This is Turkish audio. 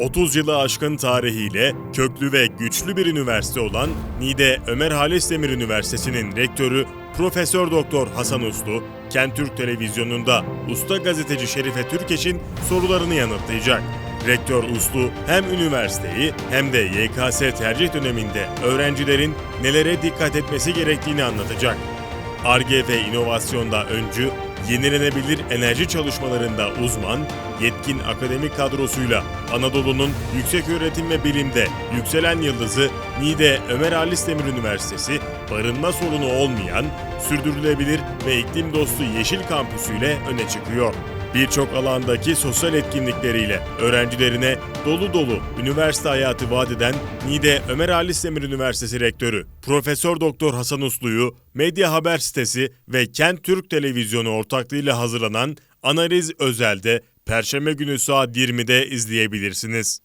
30 yılı aşkın tarihiyle köklü ve güçlü bir üniversite olan Niğde Ömer Halis Demir Üniversitesi'nin rektörü Profesör Doktor Hasan Uslu, Kent Türk Televizyonu'nda usta gazeteci Şerife Türkeş'in sorularını yanıtlayacak. Rektör Uslu hem üniversiteyi hem de YKS tercih döneminde öğrencilerin nelere dikkat etmesi gerektiğini anlatacak. ARGE ve inovasyonda öncü, yenilenebilir enerji çalışmalarında uzman, yetkin akademik kadrosuyla Anadolu'nun yüksek öğretim ve bilimde yükselen yıldızı Niğde Ömer Halis Demir Üniversitesi, barınma sorunu olmayan, sürdürülebilir ve iklim dostu yeşil kampüsüyle öne çıkıyor. Birçok alandaki sosyal etkinlikleriyle öğrencilerine dolu dolu üniversite hayatı vaat eden Niğde Ömer Halis Demir Üniversitesi Rektörü Profesör Doktor Hasan Uslu'yu Medya Haber sitesi ve Kent Türk Televizyonu ortaklığıyla hazırlanan Analiz Özel'de Perşembe günü saat 20'de izleyebilirsiniz.